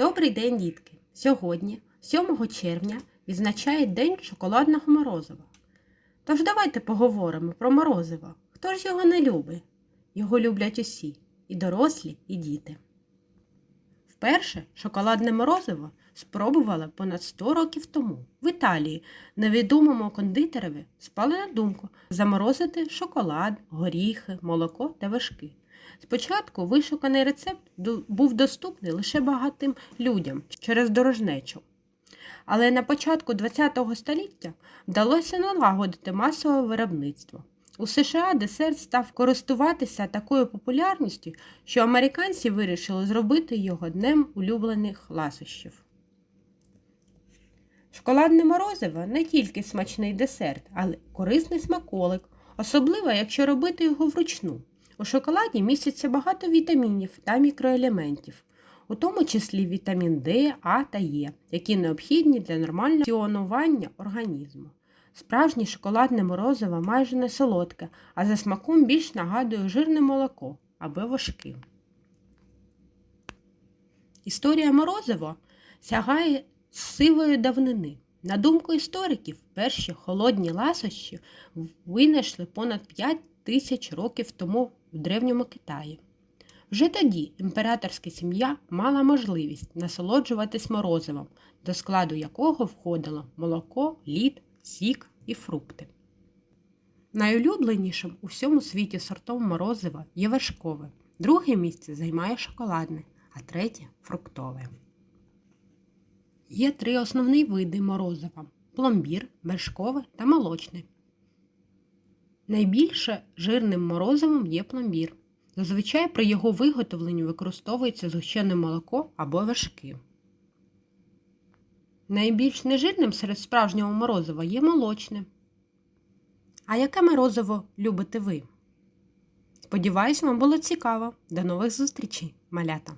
Добрий день, дітки! Сьогодні, 7 червня, відзначає День шоколадного морозива. Тож давайте поговоримо про морозиво. Хто ж його не любить? Його люблять усі і дорослі, і діти. Вперше шоколадне морозиво спробували понад 100 років тому. В Італії невідомому кондитерові спали на думку заморозити шоколад, горіхи, молоко та вершки. Спочатку вишуканий рецепт був доступний лише багатим людям через дорожнечу. Але на початку ХХ століття вдалося налагодити масове виробництво. У США десерт став користуватися такою популярністю, що американці вирішили зробити його днем улюблених ласощів. Шоколадне морозиво не тільки смачний десерт, але корисний смаколик, особливо якщо робити його вручну. У шоколаді міститься багато вітамінів та мікроелементів, у тому числі вітамін Д, А та Е, які необхідні для нормального функціонування організму. Справжнє шоколадне морозиво майже не солодке, а за смаком більш нагадує жирне молоко або важки. Історія морозива сягає сивої давнини. На думку істориків, перші холодні ласощі винайшли понад 5 тисяч років тому в древньому Китаї. Вже тоді імператорська сім'я мала можливість насолоджуватись морозивом, до складу якого входило молоко, лід, сік і фрукти. Найулюбленішим у всьому світі сортом морозива є вершкове, друге місце займає шоколадне, а третє фруктове. Є три основні види морозива пломбір, вершкове та молочне. Найбільше жирним морозивом є пломбір. Зазвичай при його виготовленні використовується згущене молоко або вершки. Найбільш нежирним серед справжнього морозива є молочне. А яке морозиво любите ви? Сподіваюсь, вам було цікаво. До нових зустрічей, малята!